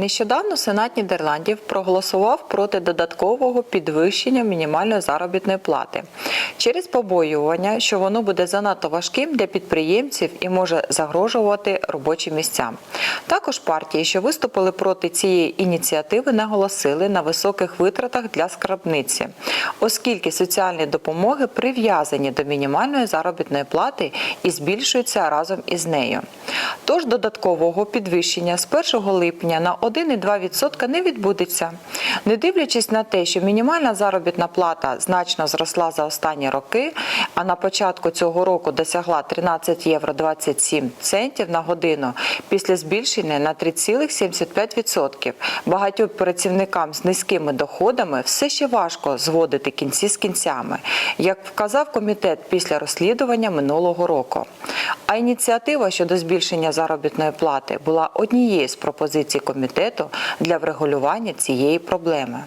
Нещодавно Сенат Нідерландів проголосував проти додаткового підвищення мінімальної заробітної плати через побоювання, що воно буде занадто важким для підприємців і може загрожувати робочим місцям. Також партії, що виступили проти цієї ініціативи, наголосили на високих витратах для скарбниці, оскільки соціальні допомоги прив'язані до мінімальної заробітної плати і збільшуються разом із нею. Тож додаткового підвищення з 1 липня на 1,2% не відбудеться. Не дивлячись на те, що мінімальна заробітна плата значно зросла за роки, а на початку цього року досягла 13 євро 27 центів на годину після збільшення на 3,75%. Багатьом працівникам з низькими доходами все ще важко зводити кінці з кінцями, як вказав комітет після розслідування минулого року. А ініціатива щодо збільшення заробітної плати була однією з пропозицій комітету для врегулювання цієї проблеми.